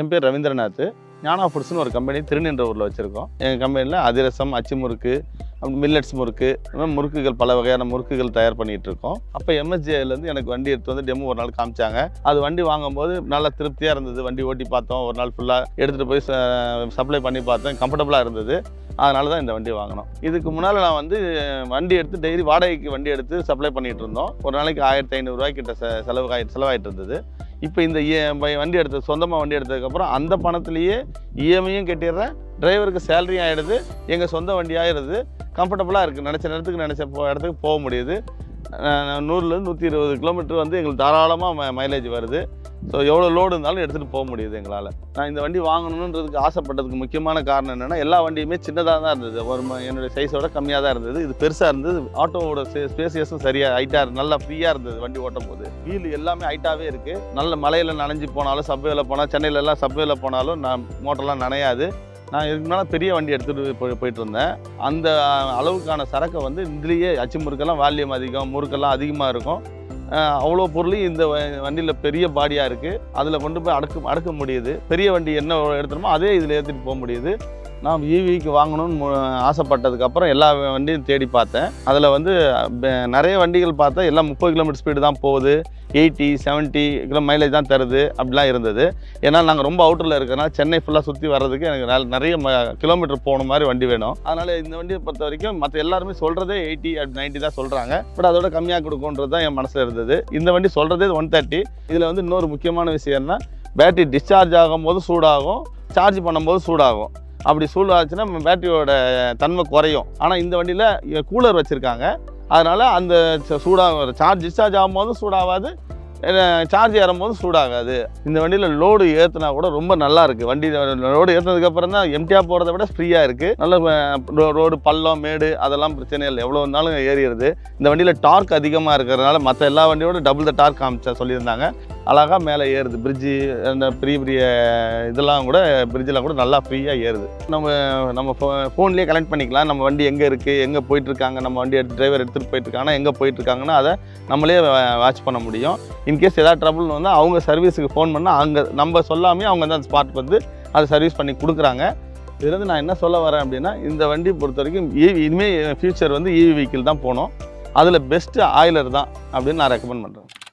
என் பேர் ரவீந்திரநாத். ஞானா ஃபுட்ஸ்னு ஒரு கம்பெனி திருநின்றவூரில் வச்சுருக்கோம். எங்கள் கம்பெனியில் அதிரசம் அச்சு முறுக்கு அப்புறம் மில்லட்ஸ் முறுக்கு இந்த முறுக்குகள் பல வகையான முறுக்குகள் தயார் பண்ணிகிட்டு இருக்கோம். அப்போ எம்எஸ்ஜேலேருந்து எனக்கு வண்டி எடுத்து வந்து டெமோ ஒரு நாள் காமிச்சாங்க. அது வண்டி வாங்கும்போது நல்லா திருப்தியாக இருந்தது. வண்டி ஓட்டி பார்த்தோம். ஒரு நாள் ஃபுல்லாக எடுத்துகிட்டு போய் சப்ளை பண்ணி பார்த்தேன். கம்ஃபர்டபுளாக இருந்தது. அதனால தான் இந்த வண்டி வாங்கினோம். இதுக்கு முன்னால் நான் வந்து வண்டி எடுத்து டெய்லி வாடகைக்கு வண்டி எடுத்து சப்ளை பண்ணிகிட்டு இருந்தோம். ஒரு நாளைக்கு ஆயிரத்தி ஐநூறுரூவாய்க்கிட்ட செலவு செலவாகிட்டு இருந்தது. இப்போ இந்த பை- வண்டி எடுத்தது சொந்தமாக வண்டி எடுத்ததுக்கப்புறம் அந்த பணத்துலேயே இஎம்ஐயும் கட்டிடுறேன். டிரைவருக்கு சேலரியும் ஆகிடுது எங்கள் சொந்த வண்டி ஆகிடுது கம்ஃபர்டபுளாக இருக்குது நினச்ச நேரத்துக்கு நினச்ச போ இடத்துக்கு போக முடியுது. நூறுலேருந்து நூற்றி இருபது கிலோமீட்டர் வந்து எங்களுக்கு தாராளமாக மைலேஜ் வருது. ஸோ எவ்வளோ லோடு இருந்தாலும் எடுத்துகிட்டு போக முடியுது எங்களால். நான் இந்த வண்டி வாங்கணுன்றதுக்கு ஆசைப்பட்டதுக்கு முக்கியமான காரணம் என்னென்னா எல்லா வண்டியுமே சின்னதாக தான் இருந்தது. ஒரு ம- என்னுடைய சைஸோட கம்மியாக தான் இருந்தது. இது பெருசாக இருந்தது. ஆட்டோவோட ஸ்பேசியஸும் சரியாக ஹைட்டாக நல்லா ஃப்ரீயாக இருந்தது வண்டி ஓட்டும் போது வீல் எல்லாமே ஹைட்டாகவே இருக்குது நல்ல மலையில் நனைஞ்சு போனாலும் சப்வேல போனால் சென்னையிலலாம் சப்வேல போனாலும் நான் மோட்டர்லாம் நனையாது. நான் இதுக்கு பெரிய வண்டி எடுத்துகிட்டு போய் போயிட்டு இருந்தேன். அந்த அளவுக்கான சரக்கை வந்து இதுலேயே அச்சு முறுக்கெல்லாம் வால்யூம் அதிகம் முறுக்கெல்லாம் அதிகமாக இருக்கும். அவ்வளோ பொருளையும் இந்த வண்டியில் பெரிய பாடியாக இருக்குது அதில் கொண்டு போய் அடக்க அடக்க முடியுது. பெரிய வண்டி என்ன எடுத்துகிறோமோ அதே இதில் ஏற்றிட்டு போக முடியுது. நான் ஈவிக்கு வாங்கணும்னு ஆசைப்பட்டதுக்கப்புறம் எல்லா வண்டியும் தேடி பார்த்தேன். அதில் வந்து நிறைய வண்டிகள் பார்த்தா எல்லாம் முப்பது கிலோமீட்டர் ஸ்பீடு தான் போகுது. எயிட்டி செவன்ட்டி கிலோ மைலேஜ் தான் தருது. அப்படிலாம் இருந்தது. ஏன்னா நாங்கள் ரொம்ப அவுட்டரில் இருக்கிறனால சென்னை ஃபுல்லாக சுற்றி வர்றதுக்கு எனக்கு நிறைய கிலோமீட்டர் போன மாதிரி வண்டி வேணும். அதனால் இந்த வண்டியை பொறுத்த வரைக்கும் மற்ற எல்லாருமே சொல்கிறதே எயிட்டி அப்படி நைன்ட்டி தான் சொல்கிறாங்க பட் அதோட கம்மியாக கொடுக்குன்றது தான் என் மனசில் இருந்தது. இந்த வண்டி சொல்கிறதே ஒன் தேர்ட்டி இதில் வந்து இன்னொரு முக்கியமான விஷயம்னா பேட்டரி டிஸ்சார்ஜ் ஆகும்போது சூடாகும். சார்ஜ் பண்ணும்போது சூடாகும். அப்படி சூடாச்சுன்னா பேட்டரியோட தன்மை குறையும். ஆனால் இந்த வண்டியில் கூலர் வச்சுருக்காங்க. அதனால் அந்த ச- சூடாக சார்ஜ் டிஸ்சார்ஜ் ஆகும்போது சூடாகாது. சார்ஜ் ஏறும்போது சூடாகாது. இந்த வண்டியில் லோடு ஏற்றுனா கூட ரொம்ப நல்லா இருக்குது வண்டி லோடு ஏற்றினதுக்கப்புறம் தான் எம்டியாக போகிறத விட ஃப்ரீயாக இருக்குது நல்ல ரோடு பள்ளம் மேடு அதெல்லாம் பிரச்சனை இல்லை. எவ்வளோ இருந்தாலும் ஏறிடுது. இந்த வண்டியில் டார்க் அதிகமாக இருக்கிறதுனால மற்ற எல்லா வண்டியோட டபுள் த டார்க் காமிச்சா சொல்லியிருந்தாங்க. அழகாக மேலே ஏறுது. பிரிட்ஜு அந்த பெரிய பெரிய இதெல்லாம் கூட பிரிட்ஜெலாம் கூட நல்லா ஃப்ரீயாக ஏறுது. நம்ம நம்ம ஃபோ ஃபோன்லேயே கனெக்ட் பண்ணிக்கலாம். நம்ம வண்டி எங்கே இருக்குது எங்கே போயிட்டுருக்காங்க நம்ம வண்டி எடுத்து டிரைவர் எடுத்துகிட்டு போயிட்டுருக்காங்கன்னா எங்கே போயிட்டுருக்காங்கன்னா அதை நம்மளே வாட்ச் பண்ண முடியும். இன்கேஸ் ஏதாவது ட்ரபுள் வந்தால் அவங்க சர்வீஸுக்கு ஃபோன் பண்ணால் அங்கே நம்ம சொல்லாமே அவங்க தான் ஸ்பாட் வந்து அதை சர்வீஸ் பண்ணி கொடுக்குறாங்க. இதுலேருந்து நான் என்ன சொல்ல வரேன் அப்படின்னா இந்த வண்டி பொறுத்த வரைக்கும் ஈவி இனிமேல் ஃபியூச்சர் வந்து இவி வெஹிக்கிள் தான் போகணும். அதில் பெஸ்ட்டு ஆயிலர் தான் அப்படின்னு நான் ரெக்கமெண்ட் பண்ணுறேன்